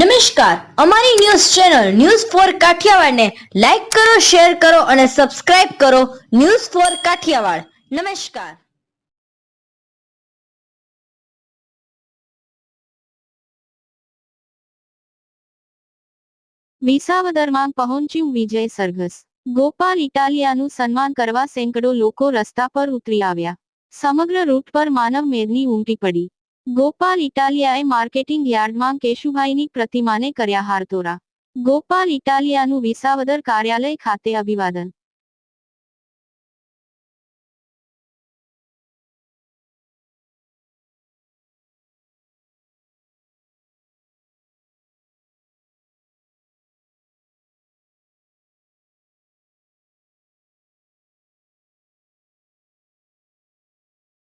નમસ્કાર. અમારી news channel news four કાઠિયાવાડને લાઈક કરો, શેર કરો અને સબસ્ક્રાઇબ કરો ન્યૂઝ ફોર કાઠિયાવાડ. નમસ્કાર. વિસાવદરમાં પહોંચ્યું વિજય સરઘસ. ગોપાલ ઇટાલિયાનું સન્માન કરવા સેંકડો લોકો રસ્તા પર ઉતરી આવ્યા. સમગ્ર રૂટ પર માનવ મેદની ઉમટી પડી. ગોપાલ ઇટાલિયાએ માર્કેટિંગ યાર્ડમાં કેશુભાઈની પ્રતિમાને કર્યા હારતોરા ગોપાલ ઇટાલિયાનું વિસાવદર કાર્યાલય ખાતે અભિવાદન.